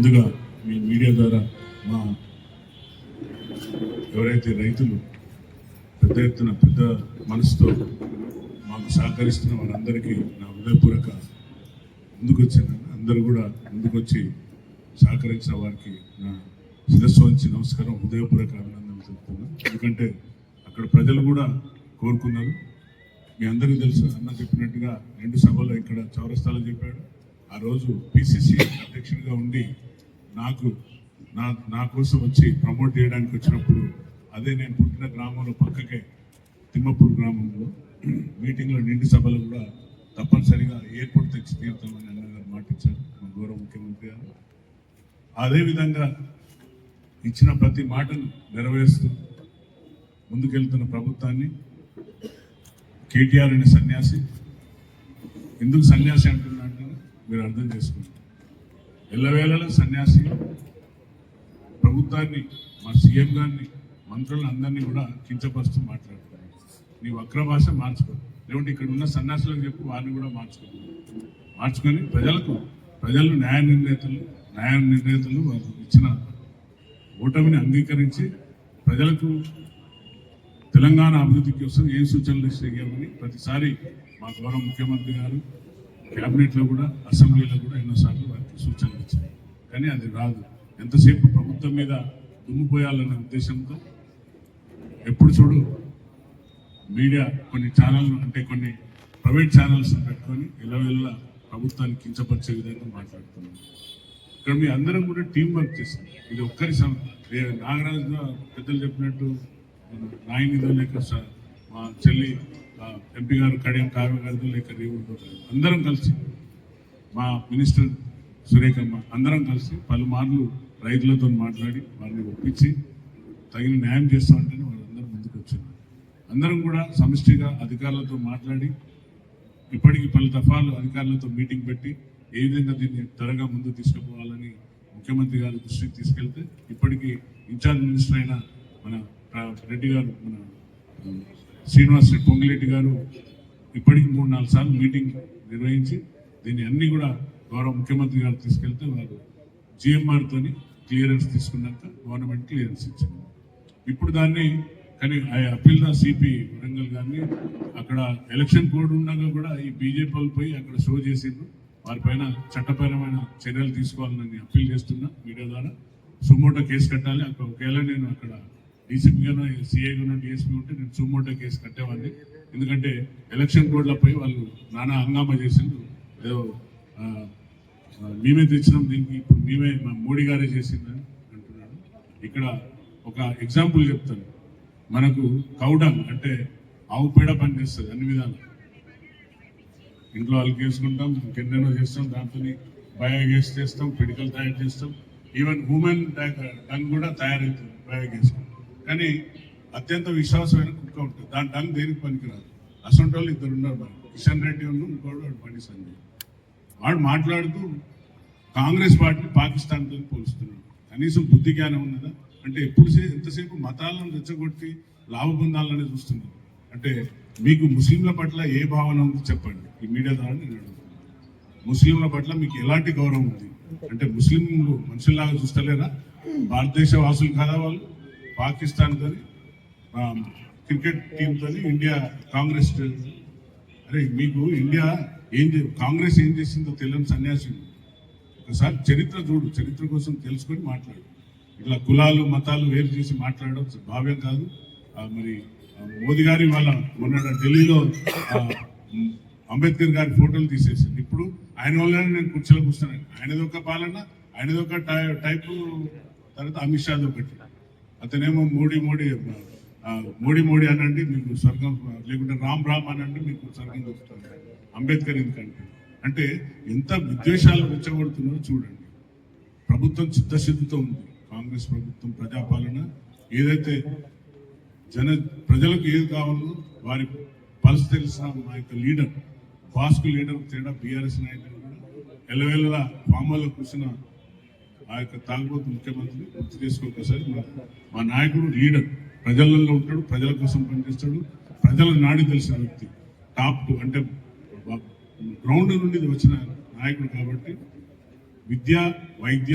ముందుగా మీ మీడియా ద్వారా మా ఎవరైతే రైతులు పెద్ద ఎత్తున పెద్ద మనసుతో మాకు సహకరిస్తున్న వారందరికీ నా హృదయపూర్వక ముందుకొచ్చాను. అందరూ కూడా ముందుకొచ్చి సహకరించిన వారికి నా శిరస్సు వంచి నమస్కారం హృదయపూర్వక అభినందనలు చెప్తున్నాను ఎందుకంటే అక్కడ ప్రజలు కూడా కోరుకున్నారు. మీ అందరికీ తెలుసు అన్న చెప్పినట్టుగా రెండు సభలో ఇక్కడ చౌరస్తాలో చెప్పాడు. ఆ రోజు పిసిసి అధ్యక్షుడిగా ఉండి నాకు నా నా కోసం వచ్చి ప్రమోట్ చేయడానికి వచ్చినప్పుడు అదే నేను పుట్టిన గ్రామంలో పక్కకే తిమ్మపూర్ గ్రామంలో మీటింగ్లో నిండు సభలో కూడా తప్పనిసరిగా ఎయిర్పోర్ట్ తెచ్చి తీరుతామని అన్నగారు మాటిచ్చారు మా గౌరవ ముఖ్యమంత్రి గారు. అదేవిధంగా ఇచ్చిన ప్రతి మాటను నెరవేరుస్తూ ముందుకెళ్తున్న ప్రభుత్వాన్ని కేటీఆర్ అనే సన్యాసి ఎందుకు సన్యాసి అంటున్నా మీరు అర్థం చేసుకోండి. ఎల్లవేళలా సన్యాసి ప్రభుత్వాన్ని మా సీఎం గారిని మంత్రులను అందరినీ కూడా కించపరుస్తూ మాట్లాడుతున్నారు నీ వక్ర భాష మార్చుకో. లేకుంటే ఇక్కడ ఉన్న సన్యాసులకు చెప్పి వారిని కూడా మార్చుకో. మార్చుకొని ప్రజలకు ప్రజలు న్యాయ నిర్ణేతలు న్యాయ నిర్ణేతలు వారు ఇచ్చిన ఓటమిని అంగీకరించి ప్రజలకు తెలంగాణ అభివృద్ధి కోసం ఏం సూచనలు చేయమని ప్రతిసారి మా గౌరవ ముఖ్యమంత్రి గారు క్యాబినెట్లో కూడా అసెంబ్లీలో కూడా ఎన్నోసార్లు సూచనలు ఇచ్చారు కానీ అది రాదు. ఎంతసేపు ప్రభుత్వం మీద దుమ్ముపోయాలనే ఉద్దేశంతో? ఎప్పుడు చూడు మీడియా కొన్ని ఛానల్ అంటే కొన్ని ప్రైవేట్ ఛానల్స్ పెట్టుకొని ఇళ్ళ ప్రభుత్వాన్ని కించపరిచే విధంగా మాట్లాడుతున్నాం. ఇక్కడ మీ అందరం కూడా టీం వర్క్ చేస్తాం ఇది ఒక్కరి సం నాగరాజు పెద్దలు చెప్పినట్టు నాయనిదో లేక మా చెల్లి ఎంపీ గారు కడియం కావ్య గారితో లేక రేవుడితో అందరం కలిసి మా మినిస్టర్ సురేఖమ్మ అందరం కలిసి పలుమార్లు రైతులతో మాట్లాడి వారిని ఒప్పించి తగిన న్యాయం చేస్తామంటేనే వాళ్ళందరూ ముందుకు వచ్చింది అందరం కూడా సమిష్టిగా అధికారులతో మాట్లాడి ఇప్పటికి పలు దఫాలు అధికారులతో మీటింగ్ పెట్టి ఏ విధంగా దీన్ని త్వరగా ముందుకు తీసుకుపోవాలని ముఖ్యమంత్రి గారి దృష్టికి తీసుకెళ్తే ఇప్పటికీ ఇన్ఛార్జ్ మినిస్టర్ అయిన మన రెడ్డి గారు మన శ్రీనివాస్ పొంగిరెడ్డి గారు ఇప్పటికి మూడు నాలుగు సార్లు మీటింగ్ నిర్వహించి దీన్ని అన్ని కూడా గౌరవ ముఖ్యమంత్రి గారు తీసుకెళ్తే వారు జిఎంఆర్తోని క్లియరెన్స్ తీసుకున్నాక గవర్నమెంట్ క్లియరెన్స్ ఇచ్చింది. ఇప్పుడు దాన్ని కానీ ఆ అప్పీల్దా సిపి వరంగల్ గారిని అక్కడ ఎలక్షన్ కోడ్ ఉండగా కూడా ఈ బీజేపీ వాళ్ళు పోయి అక్కడ షో చేసిండ్రు. వారిపైన చట్టపరమైన చర్యలు తీసుకోవాలని అప్పీల్ చేస్తున్నా మీడియా ద్వారా. సుమోటో కేసు కట్టాలి. అక్కడ ఒకవేళ నేను అక్కడ డీసీపీ గానో డిఎస్పీ ఉంటే నేను సుమోటో కేసు కట్టేవాడిని. ఎందుకంటే ఎలక్షన్ కోడ్లపై వాళ్ళు నానా హంగామా చేసిండ్రు. ఏదో మేమే తెచ్చినాం దీనికి ఇప్పుడు మేమే మా మోడీ గారే చేసిందని అంటున్నాడు. ఇక్కడ ఒక ఎగ్జాంపుల్ చెప్తాను. మనకు కౌడంగ్ అంటే ఆవు పేడ పనిచేస్తుంది అన్ని విధాలు. ఇంట్లో వాళ్ళకి వేసుకుంటాం ఇంకెన్నెన్నో చేస్తాం దాంతో బయోగ్యాస్ చేస్తాం పిడికలు తయారు చేస్తాం. ఈవెన్ హ్యూమన్ టంగ్ కూడా తయారవుతుంది బయోగ్యాస్. కానీ అత్యంత విశ్వాసమైన కుక్క ఉంటుంది. దాని టంగ్ దేనికి పనికిరాదు? అసంటోళ్ళు ఇద్దరు ఉన్నారు మరి. కిషన్ రెడ్డి ఉన్న ఇంకోటి వాడు బండి సంజయ్. వాడు మాట్లాడుతూ కాంగ్రెస్ పార్టీని పాకిస్తాన్తో పోలుస్తున్నాడు. కనీసం బుద్ధి జ్ఞానం ఉన్నదా? అంటే ఎప్పుడు ఎంతసేపు మతాలను రెచ్చగొట్టి లాభబంధాలని చూస్తున్నారు. అంటే మీకు ముస్లింల పట్ల ఏ భావన ఉంది చెప్పండి. ఈ మీడియా ద్వారా నేను అడుగుతున్నాను ముస్లింల పట్ల మీకు ఎలాంటి గౌరవం ఉంది? అంటే ముస్లింలు మనుషుల్లాగా చూస్తలేరా? భారతదేశ వాసులు కాదా వాళ్ళు? Pakistan cricket team India Congress అరే మీకు ఇండియా ఏం కాంగ్రెస్ ఏం చేసిందో తెలియని సన్యాసి. ఒకసారి చరిత్ర చూడు చరిత్ర కోసం తెలుసుకొని మాట్లాడు. ఇట్లా కులాలు మతాలు వేరు చేసి మాట్లాడడం భావ్యం కాదు. మరి మోదీ గారి వాళ్ళ మొన్న ఢిల్లీలో అంబేద్కర్ గారి ఫోటోలు తీసేసింది ఇప్పుడు ఆయన వల్లనే నేను కుర్చీలో కూర్చున్నాను. ఆయనది ఒక పాలన ఆయనది ఒక టై- టైపు తర్వాత అమిత్ షాది ఒకటి. అతనేమో మోడీ మోడీ మోడీ మోడీ అనండి మీకు స్వర్గం లేకుంటే రామ్ రామ్ అనండి మీకు స్వర్గం దొరుకుతుంది. అంబేద్కర్ ఎందుకంటే అంటే ఎంత విద్వేషాలు రెచ్చగొడుతున్నారో చూడండి. ప్రభుత్వం చిత్తశుద్ధితో ఉంది. కాంగ్రెస్ ప్రభుత్వం ప్రజాపాలన ఏదైతే జన ప్రజలకు ఏది కావాలో వారి పల్స్ తెలిసిన మా యొక్క లీడర్ పాస్కు లీడర్ తేడా బీఆర్ఎస్ నాయకులు కూడా ఎల్లవేళలా ఫామ్లో కూర్చున్న ఆ యొక్క తాగుబోతు ముఖ్యమంత్రి గుర్తు చేసుకోకసారి మా నాయకుడు లీడర్. ప్రజలలో ఉంటాడు ప్రజల కోసం పనిచేస్తాడు. ప్రజల నాడి తెలిసిన వ్యక్తి. టాప్ టు అంటే గ్రౌండ్ నుండి వచ్చిన నాయకుడు కాబట్టి విద్య వైద్య